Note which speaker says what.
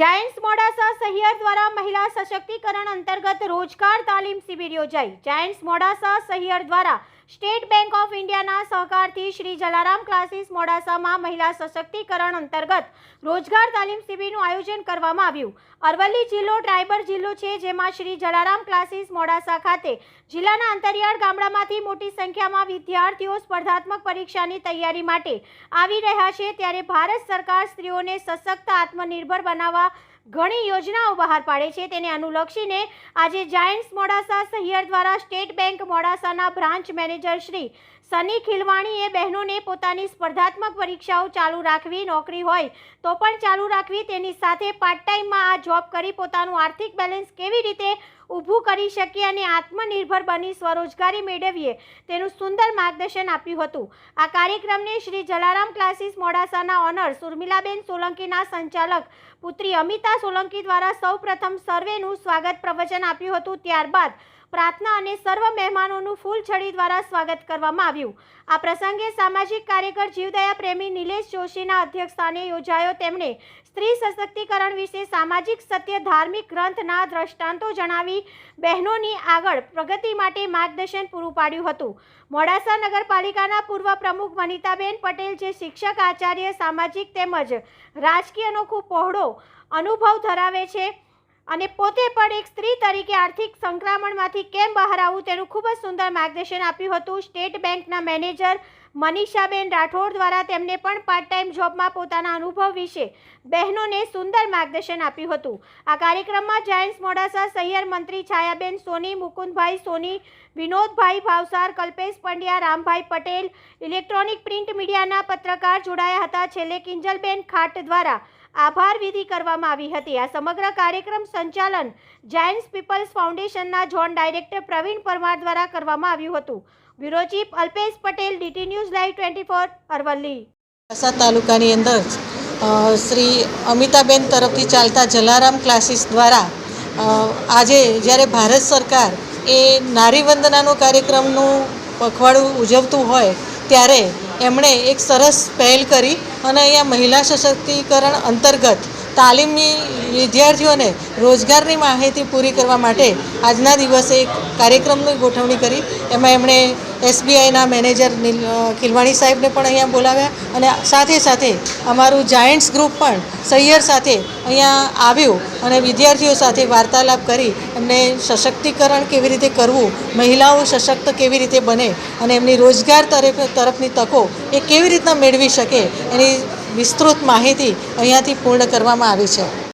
Speaker 1: Giants Modasa Sahiyar દ્વારા મહિલા સશક્તિકરણ અંતર્ગત રોજગાર તાલીમ શિબિર યોજાઈ. જાયન્ટ્સ મોડાસા સહિયર દ્વારા સ્ટેટ બેંક ઓફ ઇન્ડિયાના સહકારથી શ્રી જલારામ ક્લાસીસ મોડાસામાં મહિલા સશક્તિકરણ અંતર્ગત રોજગાર તાલીમ શિબિરનું આયોજન કરવામાં આવ્યું. અરવલ્લી જિલ્લો ટ્રાઇબલ જિલ્લો છે, જેમાં શ્રી જલારામ ક્લાસીસ મોડાસા ખાતે જિલ્લાના અંતરિયાળ ગામડામાંથી મોટી સંખ્યામાં વિદ્યાર્થીઓ સ્પર્ધાત્મક પરીક્ષાની તૈયારી માટે આવી રહ્યા છે. ત્યારે ભારત સરકાર સ્ત્રીઓને સશક્ત આત્મનિર્ભર બનાવવા ઘણી યોજનાઓ બહાર પાડે છે. તેને અનુલક્ષીને આજે જાયન્ટ્સ મોડાસા સહિયર દ્વારા સ્ટેટ બેંક મોડાસાના બ્રાન્ચ મેનેજર શ્રી સની ખિલવાણીએ બહેનોને પોતાની સ્પર્ધાત્મક પરીક્ષાઓ ચાલુ રાખવી નોકરી હોય તો પણ ચાલુ રાખવી. તેની સાથે પાર્ટ ટાઈમમાં આ જોબ કરી પોતાનું આર્થિક બેલેન્સ કેવી રીતે ઊભું કરી શકીએ અને આત્મનિર્ભર બની સ્વરોજગારી મેળવીએ તેનું સુંદર માર્ગદર્શન આપ્યું હતું. આ કાર્યક્રમને શ્રી જલારામ ક્લાસીસ મોડાસાના ઓનર સુરમિલાબેન સોલંકીના સંચાલક પુત્રી અમિતા સોલંકી દ્વારા સૌપ્રથમ સર્વેનું સ્વાગત પ્રવચન આપ્યું હતું. ત્યારબાદ પ્રાર્થના અને સર્વ મહેમાનોનું ફૂલછડી દ્વારા સ્વાગત કરવામાં આવ્યું. આ પ્રસંગે સામાજિક કાર્યકર જીવદયા પ્રેમી નિલેશ જોશીના અધ્યક્ષસ્થાને યોજાયો તેમણે સ્ત્રી સશક્તિકરણ વિશે સામાજિક સત્ય ધાર્મિક ગ્રંથના દ્રષ્ટાંતો જણાવી બહેનોની આગળ પ્રગતિ માટે માર્ગદર્શન પૂરું પાડ્યું હતું. મોડાસા નગરપાલિકાના પૂર્વ પ્રમુખ વનિતાબેન પટેલ જે શિક્ષક, આચાર્ય, સામાજિક તેમજ રાજકીયનો ખૂબ પહોળો અનુભવ ધરાવે છે અને પોતે પણ એક સ્ત્રી તરીકે આર્થિક સંક્રમણમાંથી કેમ બહાર આવવું તેનું ખૂબ જ સુંદર માર્ગદર્શન આપ્યું હતું. સ્ટેટ બેંકના મેનેજર મનીષાબેન રાઠોડ દ્વારા તેમને પણ પાર્ટ ટાઈમ જોબમાં પોતાના અનુભવ વિશે બહેનોને સુંદર માર્ગદર્શન આપ્યું હતું. આ કાર્યક્રમમાં જાયન્ટ્સ મોડાસા સહિયર મંત્રી છાયાબેન, સોની મુકુંદભાઈ, સોની વિનોદભાઈ ભાવસાર, કલ્પેશ પંડ્યા, રામભાઈ પટેલ, ઇલેક્ટ્રોનિક પ્રિન્ટ મીડિયાના પત્રકાર જોડાયા હતા. છેલ્લે કિંજલબેન ખાટ દ્વારા આભાર વિધિ કરવામાં આવી હતી. આ સમગ્ર કાર્યક્રમ સંચાલન જાયન્ટ્સ પીપલ્સ ફાઉન્ડેશનના જોન ડાયરેક્ટર પ્રવીણ પરમાર દ્વારા કરવામાં આવ્યું હતું. Bureau chief Alpesh Patel, DT news live twenty four, Aravalli.
Speaker 2: Modasa તાલુકાની અંદર શ્રી અમિતાબેન તરફથી ચાલતા જલારામ ક્લાસીસ દ્વારા આજે જ્યારે ભારત સરકાર એ નારી વંદનાનો કાર્યક્રમનું પખવાડું ઉજવતું હોય, ત્યારે એમણે એક સરસ પહેલ કરી અને અહીંયા મહિલા સશક્તિકરણ અંતર્ગત તાલીમી વિદ્યાર્થીઓને રોજગારની માહિતી પૂરી કરવા માટે આજના દિવસે એક કાર્યક્રમની ગોઠવણી કરી. એમાં એમણે એસબીઆઈના મેનેજર ખિલવાણી સાહેબને પણ અહીંયા બોલાવ્યા અને સાથે સાથે અમારું જાયન્ટ્સ ગ્રુપ પણ સૈયર સાથે અહીંયા આવ્યું અને વિદ્યાર્થીઓ સાથે વાર્તાલાપ કરી એમને સશક્તિકરણ કેવી રીતે કરવું, મહિલાઓ સશક્ત કેવી રીતે બને અને એમની રોજગાર તરફ, તરફની તકો એ કેવી રીતના મેળવી શકે એની વિસ્તૃત માહિતી અહીંયાથી પૂર્ણ કરવામાં આવી છે.